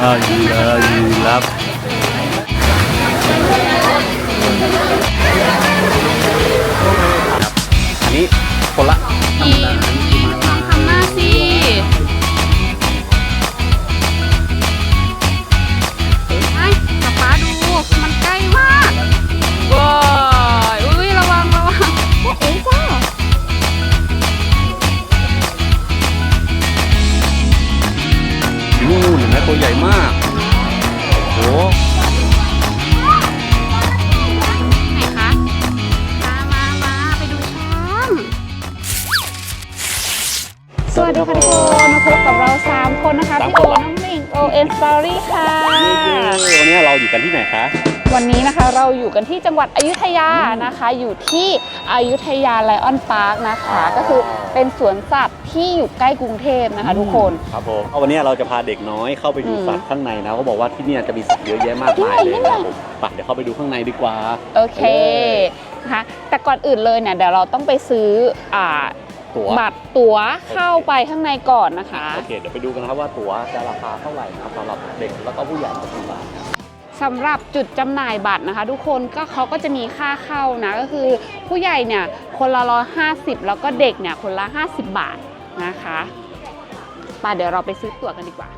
อ่ายีราฟยีราฟอันนี้คนละอีลองท ตัวใหญ่มาก โอ้โห 3 คนนะคะ พี่โอ น้องหมิงโอเอ็นสตอรี่ค่ะ วันนี้เราอยู่กันที่ไหนคะ วันนี้นะคะเราอยู่กันที่จังหวัดอยุธยานะคะ อยู่ที่อยุธยาไลออนพาร์คนะคะ ก็คือเป็นสวนสัตว์ที่อยู่ใกล้กรุงเทพนะคะทุกคน ครับผมเอาวันนี้เราจะพาเด็กน้อยเข้าไปดูอืมสัตว์ข้างในนะเขาบอกว่าที่เนี่ยจะมีสัตว์เยอะแยะมากมายเลยนะครับผมไปเดี๋ยวเข้าไปดูข้างในดีกว่า โอเคนะคะแต่ก่อนอื่นเลยเนี่ยเดี๋ยวเราต้องไปซื้ออ่า ตั๋ว บัตรตั๋วเข้าไปข้างในก่อนนะคะ โอเค เดี๋ยวไปดูกันนะครับว่าตั๋วจะราคาเท่าไหร่นะครับสำหรับเด็กแล้วก็ผู้ใหญ่จะกี่บาทครับสำหรับจุดจำหน่ายบัตรนะคะ ทุกคนก็เขาก็จะมีค่าเข้านะก็คือผู้ใหญ่เนี่ยคนละร้อยห้าสิบแล้วก็เด็กเนี่ยคนละ 50 บาทนะคะไป่ะเดี๋ยวเราไปซื้อตั๋วกันดีกว่า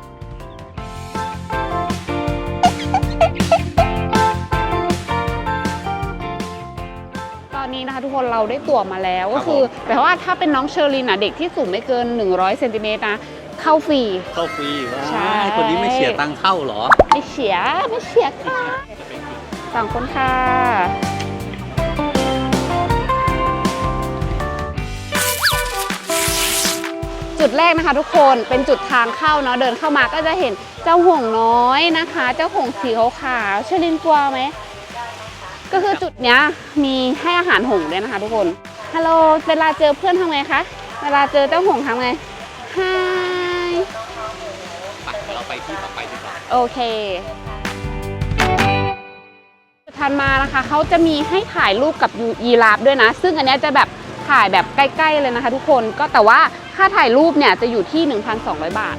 นนี้นะคะทุกคนเราได้ตั๋วมาแล้วก็คือแปลว่าถ้าเป็นน้องเชอรีนอะเด็กที่สูงไม่เกิน 100เซนติเมตรนะเข้าฟรี เข้าฟรีว้าใช่ คนนี้ไม่เสียตังค์เข้าเหรอ ไม่เสียไม่เสียค่ะสองคนค่ะจุดแรกนะคะทุกคนเป็นจุดทางเข้าเนาะเดินเข้ามาก็จะเห็นเจ้าห่วงน้อยนะคะ เจ้าห่วงสีขาวๆเชลินกลัวไหม ก็คือจุดเนี้ยมีให้อาหารหงส์ด้วยนะคะทุกคนฮัลโหลเวลาเจอเพื่อนทำไงคะเวลาเจอเจ้าห่วงทำไงฮายไปเดี๋ยวเราไปที่ต่อไปดีกว่าโอเคทันมานะคะเขาจะมีให้ถ่ายรูปกับยีราฟด้วยนะ ซึ่งอันเนี้ยจะแบบถ่ายแบบใกล้ ๆ เลยนะคะ ทุกคนก็แต่ว่าค่าถ่ายรูปเนี่ยจะอยู่ที่ 1,200 บาท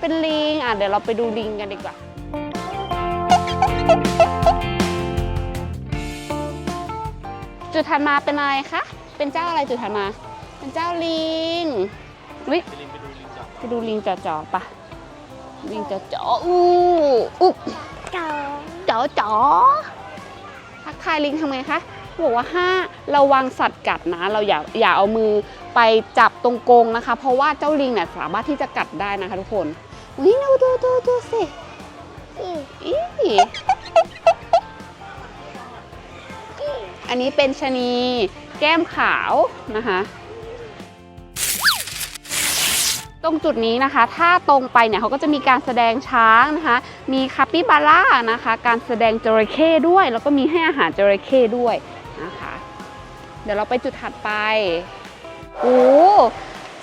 เป็นลิง อะเดี๋ยวเราไปดูลิงกันดีกว่า จุดถัดมาเป็นอะไรคะ เป็นเจ้าอะไรจุดถัดมา เป็นเจ้าลิงวิไปดูลิงจ่อจ่อปะลิงจ่อจ่ออู้อุ๊บจ่อจ่อจ่อทักทายลิงทำไงคะบอกว่าห้าระวังสัตว์กัดนะ เราอย่าอย่าเอามือไปจับตรงกรงนะคะ เพราะว่าเจ้าลิงเนี่ยสามารถที่จะกัดได้นะคะทุกคน วิดูดูดูดูสิอีอันนี้เป็นชะนีแก้มขาวนะคะ ตรงจุดนี้นะคะ ถ้าตรงไปเนี่ยเขาก็จะมีการแสดงช้างนะคะ มีคาปิบาร่านะคะ การแสดงจระเข้ด้วย แล้วก็มีให้อาหารจระเข้ด้วยนะคะ เดี๋ยวเราไปจุดถัดไปโอ้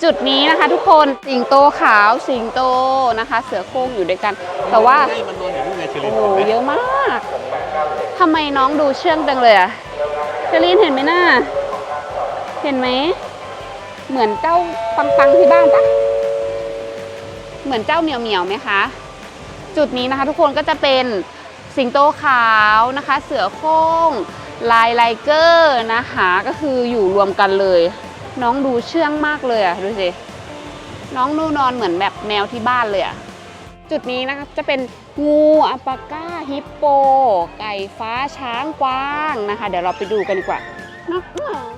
จุดนี้นะคะทุกคนสิงโตขาวสิงโตนะคะ เสือโคร่งอยู่ด้วยกัน แต่ว่าให้มันนอนอยู่ที่ไงเชลิโอ้นโหเห็นไหมเยอะมากทำไมน้องดูเชื่องจังเลยอะเชลีนเห็นไหมน่าเห็นไหมเหมือนเจ้าปังปังๆที่บ้านปะเหมือนเจ้าเหมียวเหมียวๆไหมคะ จุดนี้นะคะทุกคนก็จะเป็นสิงโตขาวนะคะ เสือโคร่งลายไลเกอร์นะคะ ก็คืออยู่รวมกันเลย น้องดูเชื่องมากเลยอะดูสิ น้องนูนอนเหมือนแบบแมวที่บ้านเลยอะจุดนี้นะคะจะเป็นงูอัปาก้าฮิปโป ไก่ฟ้าช้างกวางนะคะ เดี๋ยวเราไปดูกันดีกว่าน้อง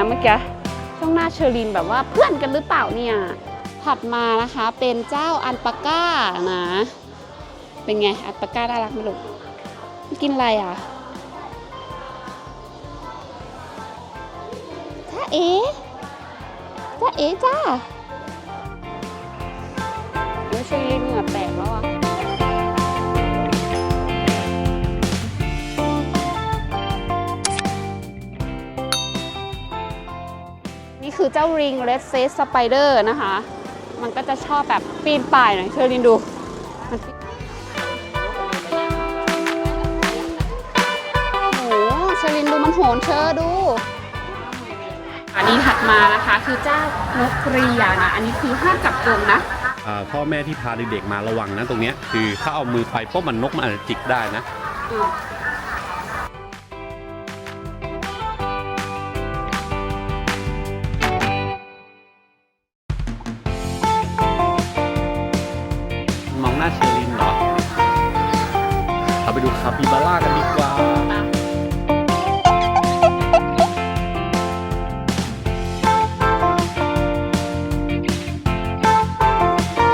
น้าเลยนะเมื่อกี้จ้องหน้าเชอรินแบบว่าเพื่อนกันหรือเปล่าเนี่ยถัดมานะคะเป็นเจ้าอันปาก้านะ เป็นไงอันปาก้าน่ารักไหมลูกกินอะไรอะจ้าเอ๋จ้าเอ๋จ้าไม่ใช่เหงื่อแตกแล้วอะ คือเจ้าริง Red Face Spider นะคะ มันก็จะชอบแบบปีนป่ายหน่อยเชอรินดูมันปีนโอ้โหเชอรินดูมันโหนเชอดู อันนี้ถัดมานะคะคือเจ้านกกรียานะ อันนี้คือห้ามจับกรงนะอ่าพ่อแม่ที่พาเด็กๆมาระวังนะตรงเนี้ยคือถ้าเอามือไปปุ๊บมันนกมันอาจจะจิกได้นะ ปดูคาปิบาร่ากันดีกว่า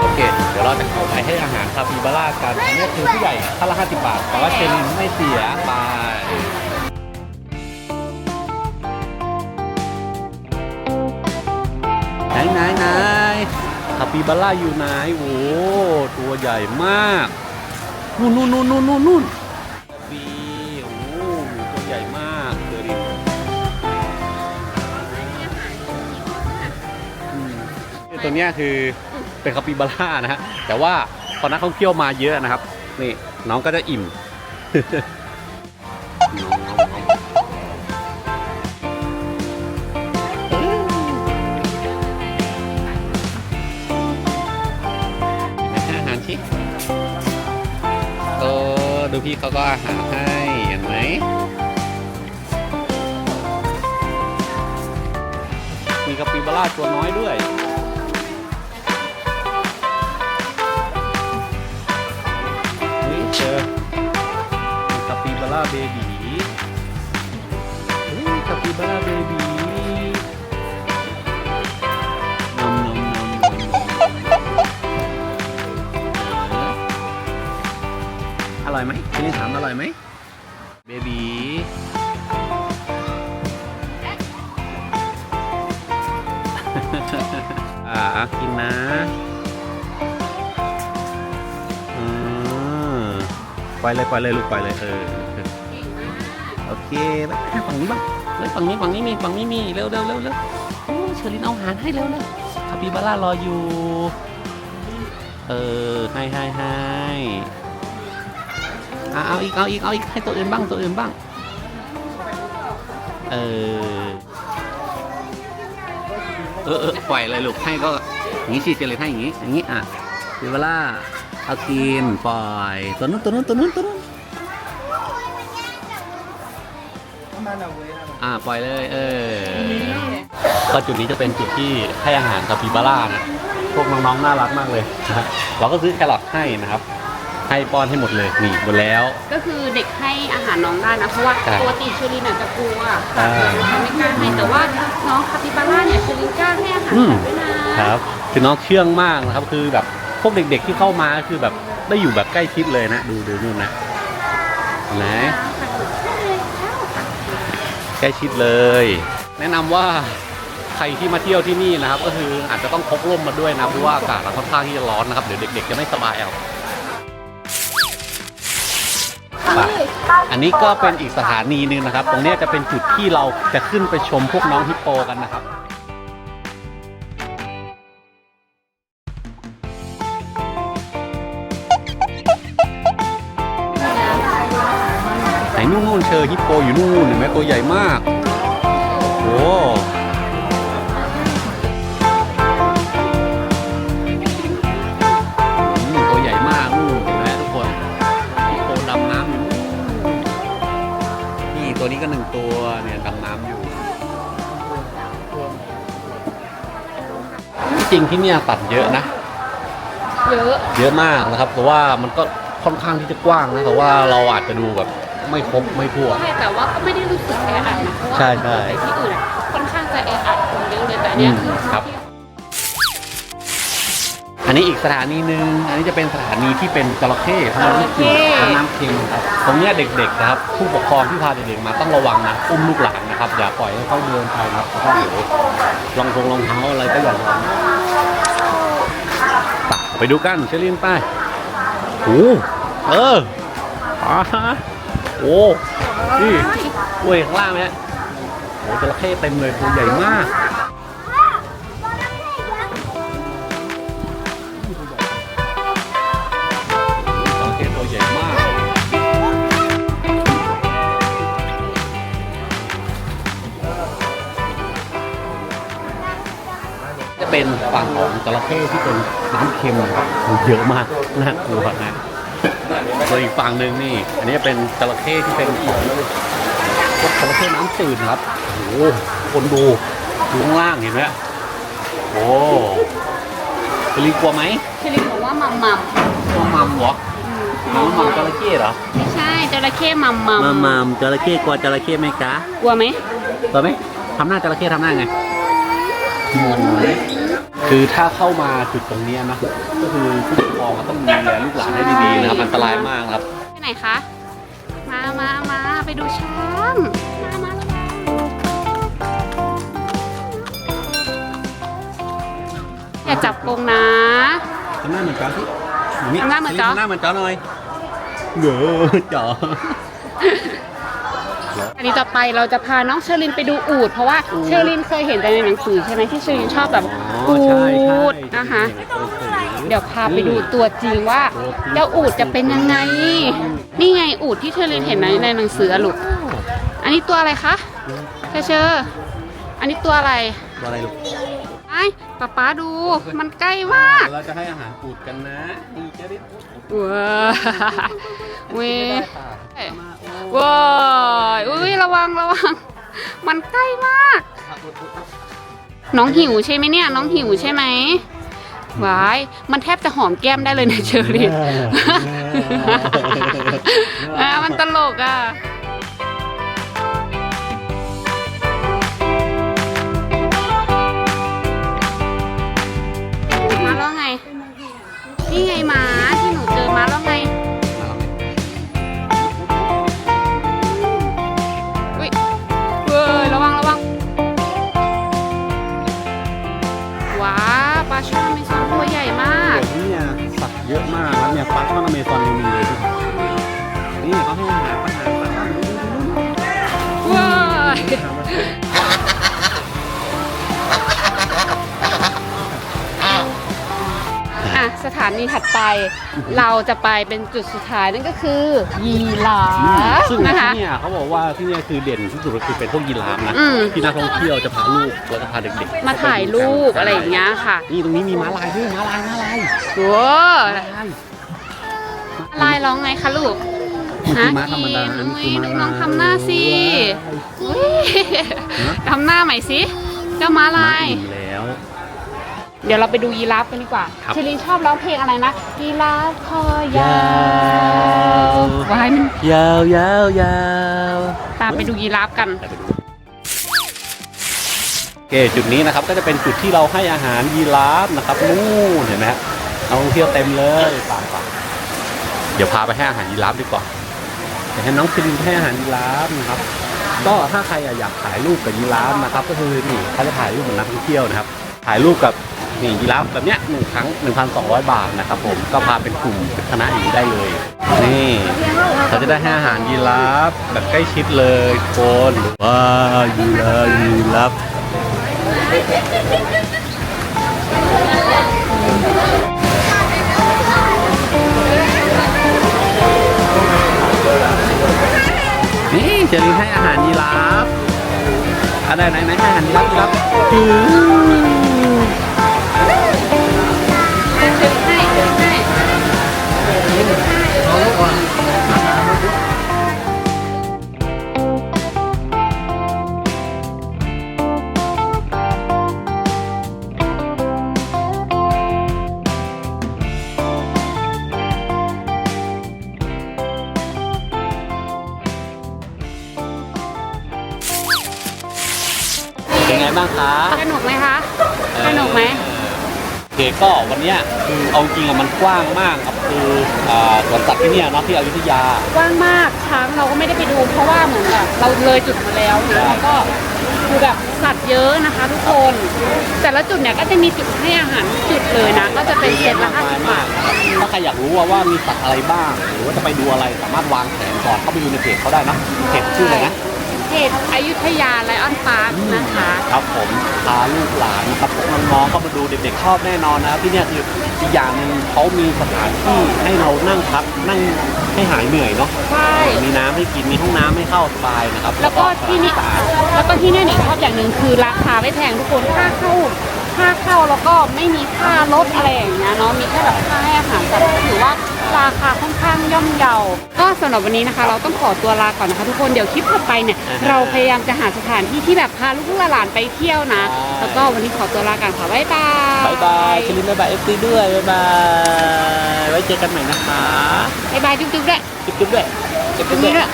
โอเค เดี๋ยวเราจะเข้าไปให้อาหารคาปิบาร่ากันอันนี้คือผู้ใหญ่ท่านละ50 บาท แต่ว่าเชอรินไม่เสียไปไหนไหนไหนคาปิบาร่าอยู่ไหน โอ้ ตัวใหญ่มาก นู่นนู่นนู่นนู่นนู่น ตัวเนี้ยคือเป็นคาปิบาร่านะฮะแต่ว่าพอนักท่องเที่ยวมาเยอะนะครับ นี่น้องก็จะอิ่มองน้องน้องให้อาหารชิเออดูพี่เขาก็อาหารให้เห็นไหมมีคาปิบาร่าตัวน้อยด้วย บาร่าเบบีเฮ้ยคาปิบาราเบบีนมนมนมอร่อยไหมพี่นี่ถามอร่อยไหมเบบีอ่ากินนะอืมปเลยไปเลยลูกไปเลยเออ โอเคไปฝั่งนี้บ้างเฮ้ยฝั่งนี้ฝั่งนี้มีฝั่งนี้มีเร็วเร็วเร็วเร็วโอ้เชอรินเอาอาหารให้เร็วเร็วคาปิบาร่ารออยู่ เออให้ให้ให้อะเอาอีกเอาอีกเอาอีกให้ตัวอื่นบ้างตัวอื่นบ้างเออเออเออปล่อยเลยลูกให้ก็อย่างนี้สิเจเลยให้อย่างนี้อย่างนี้อะเดี๋ยวเวลาเอากินปล่อยตัวนู้นตัวนู้นตัวนู้นตัวนู้น อ่าปล่อยเลยเออก็จุดนี้จะเป็นจุดที่ให้อาหารคาปิบาร่านะพวกน้องๆน่ารักมากเลยนะฮะเราก็ซื้อแครอทให้นะครับ ให้ป้อนให้หมดเลยนี่หมดแล้ว ก็คือเด็กให้อาหารน้องได้นะเพราะว่าใช่ปกติเชอรินอาจจะกลัวอ่าเขาไม่กล้าให้แต่ว่าน้องคาปิบาร่าเนี่ยเชอรินกล้าให้อาหารอืม สัตว์ด้วยนะ ครับคือน้องเชื่องมากนะครับ คือแบบพวกเด็กๆที่เข้ามาคือแบบได้อยู่แบบใกล้ชิดเลยนะ ดูดูนู่นนะเห็นไหน ใกล้ชิดเลย แนะนำว่าใครที่มาเที่ยวที่นี่นะครับ ก็คืออาจจะต้องพกร่มมาด้วยนะเพราะว่าอากาศมันค่อนข้างที่จะร้อนนะครับเดี๋ยวเด็กๆจะไม่สบายเอาอันนี้ก็เป็นอีกสถานีหนึ่งนะครับ ตรงนี้จะเป็นจุดที่เราจะขึ้นไปชมพวกน้องฮิปโปกันนะครับ นนู่นนู่นเชอฮิปโปอยู่นู่นเห็นไหมตัวใหญ่มาก โอ้อืมตัวใหญ่มากนู่นเห็นไหมทุกคนฮิปโปดำน้ำอยู่นู่นนี่ตัวนี้ก็หนึ่งตัวเนี่ยดำน้ำอยู่ จริงที่เนี่ยตัดเยอะนะ เยอะ เยอะมากนะครับ แต่ว่ามันก็ค่อนข้างที่จะกว้างนะ แต่ว่าเราอาจจะดูแบบ ไม่ครบไม่ทั่ว ใช่แต่ว่าก็ไม่ได้รู้สึกแออัดนะเพราะว่าใช่ใช่ ไปที่อื่นอะค่อนข้างจะแออัดคนเยอะเลยแต่อันเนี้ยอืมคือครับ อันนี้อีกสถานีหนึ่งอันนี้จะเป็นสถานีที่เป็นจระเข้เพราะมันไม่กินน้ำเค็มครับตรงเนี้ยเด็กๆนะครับ ผู้ปกครองที่พาเด็กๆมาต้องระวังนะอุ้มลูกหลานนะครับ อย่าปล่อยให้เขาเดินไปนะครับเพราะว่าเดี๋ยวรองทงรองเท้าอะไรก็อย่าลองไปไปดูกันเชลินไปโอ้เอออ่าฮะ โอ้ยี่ตัวข้างล่างนะโอ้จระเข้เต็มเลยตัวใหญ่มาก ตัวใหญ่ตัวใหญ่มาก จะเป็นฝั่งของจระเข้ที่เป็นน้ำเค็มเยอะมากน่ากลัวนะ ส่วนอีกฝั่งหนึ่งนี่ อันนี้เป็นจระเข้ที่เป็นของพวกจระเข้น้ำจืดครับโอ้โหคนดูดูข้างล่างเห็นไหมโอ้เป็นลิงกลัวไหมเชลินบอกว่ามัมมัมกลัวมัมเหรอมัมมัมจระเข้เหรอไม่ใช่จระเข้มัมมัมมัมมัมจระเข้กลัวจระเข้ไหมคะกลัวไหมกลัวไหมทำหน้าจระเข้ทำหน้าไง คือถ้าเข้ามาจุดตรงเนี้ยนะก็คือผู้ปกครองก็ต้องดูแลลูกหลานให้ดีๆนะครับอันตรายมากนะครับ ไปไหนคะ มามามาไปดูช้างมามาระวังอย่าจับกรงนะ ทำหน้าเหมือนจอที่อยู่นี่ทำหน้าเหมือนจ๊อ ทำหน้าเหมือนจอหน่อยเด้อจอ อันนี้ต่อไปเราจะพาน้องเชอรินไปดูอูดเพราะว่าเชอรินเคยเห็นแต่ในหนังสือใช่ไหมที่เชอรินชอบแบบอ๋ออูใช่ใช่ดนะคะ เดี๋ยวพาไปดูตัวจริงว่าเจ้าอูดจะเป็นยังไง นี่ไงอูดที่เชอรินเห็นในในหนังสืออะลูกอันนี้ตัวอะไรคะเชอเชออันนี้ตัวอะไรตัวอะไรลูกไอ้ป๊าป๊าดูมันใกล้มากเราจะให้อาหารปูดกันนะนี่จะได้ ว้าเว้ยได้ค่ะว้ายอุ้ยระวังระวัง มันใกล้มาก น้องหิวใช่ไหมเนี่ย น้องหิวใช่ไหมวาย มันแทบจะหอมแก้มได้เลยนะเชอรี่อะมันตลกอะานีถัดไป เราจะไปเป็นจุดสุดท้ายนั่นก็คือ ยีราฟซึ่งนะคะที่เนี่ยเขาบอกว่าที่เนี่ยคือเด่นที่สุดก็คือเป็นพวกยีราฟนะอืม ที่นักท่องเที่ยวจะพาลูกแล้วก็พาเด็กๆมาถ่ายรูปอะไรอย่างเงี้ยค่ะนี่ตรงนี้มีม้าลายด้วยม้าลายม้าลายโว้ม้าลาย ลายร้องไงคะลูกมันคือม้าธรรมดาอันอุ้นี้ยคือดูม้าน้องทำหน้าสิอุ้ยฮะทำหน้าใหม่สิเจ้าม้าลาย อิ่มแล้ว เดี๋ยวเราไปดูยีราฟกันดีกว่าครับ เชลินชอบร้องเพลงอะไรนะยีราฟคอยาวยาววายมันยาวยาวยาวตามไปดูยีราฟกันโอเคจุดนี้นะครับก็จะเป็นจุดที่เราให้อาหารยีราฟนะครับนู่นเห็นไหมฮะนักท่องเที่ยวเต็มเลยป่าป่าเดี๋ยวพาไปให้อาหารยีราฟดีกว่าเดี๋ยวให้น้องซิลินให้อาหารยีราฟนะครับ ก็ถ้าใครอยากถ่ายรูปกับยีราฟนะครับ ก็คือนี่เขาจะถ่ายรูปเหมือนนักท่องเที่ยวนะครับ ถ่ายรูปกับ นี่ยีราฟแบบเนี้ยหนึ่งครั้ง 1,200 บาทนะครับผมก็พาเป็นกลุ่มเป็นคณะอย่างนี้ได้เลย นี่เราจะได้ให้อาหารยีราฟแบบใกล้ชิดเลยทุกคนว้ายีราฟยีราฟนี่เจลินให้อาหารยีราฟอะไรไหนไหนให้อาหารยีราฟยีราฟ ไงบ้างคะสนุกไหมคะสนุกไหมโอเคก็วันเนี้ยคือเอาจริงอะมันกว้างมากครับคืออ่าสวนสัตว์ที่เนี่ยเนาะที่อยุธยา กว้างมากช้างเราก็ไม่ได้ไปดู เพราะว่าเหมือนแบบเราเลยจุดมาแล้วนะแล้วก็คือแบบสัตว์เยอะนะคะ ทุกคน แต่ละจุดเนี่ยก็จะมีจุดให้อาหารจุดเลยนะ ก็จะเป็นเซตละห้าสิบบาทถ้าใครอยากรู้ว่าว่ามีสัตว์อะไรบ้าง หรือว่าจะไปดูอะไรสามารถวางแผนก่อนเข้าไปดูในเพจเขาได้นะเพจชื่ออะไรนะ เขตอยุธยาไลออนพาร์คนะคะ ครับผมพาลูกหลานนะครับพวกน้องๆเข้ามาดูเด็กๆชอบแน่นอนนะครับที่เนี่ยคืออีกอย่างหนึ่งเขามีสถานที่ให้เรานั่งพักนั่งให้หายเหนื่อยเนาะใช่ มีน้ำให้กินมีห้องน้ำให้เข้าสบายนะครับแล้วก็ที่นี่สะอาดแล้วก็ที่เนี่ยหนิชอบอย่างหนึ่งคือราคาไม่แพงทุกคนค่าเข้าค่าเข้าแล้วก็ไม่มีค่ารถอะไรอย่างเงี้ยเนาะมีแค่แบบค่าให้อาหารสัตว์ก็ถือว่า ราคาค่อนข้างย่อมเยา ก็สำหรับวันนี้นะคะ เราต้องขอตัวลาก่อนนะคะ ทุกคนเดี๋ยวคลิปต่อไปเนี่ยเราพยายามจะหาสถานที่ที่แบบพาลูกๆหลานๆไปเที่ยวนะ แล้วก็วันนี้ขอตัวลากันค่ะบ๊ายบาย บายบายชลินบายบายเอฟซีด้วยบายบายไว้เจอกันใหม่นะคะบ๊ายบายจุ๊บๆด้วยจุ๊บจุ๊บด้วยจุ๊บจุ๊จุ๊บบด้วยด้วย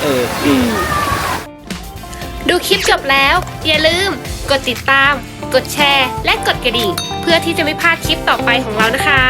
เอออืมดูคลิปจบแล้ว อย่าลืม กดติดตาม กดแชร์ และกดกระดิ่ง เพื่อที่จะไม่พลาดคลิปต่อไปของเรานะคะ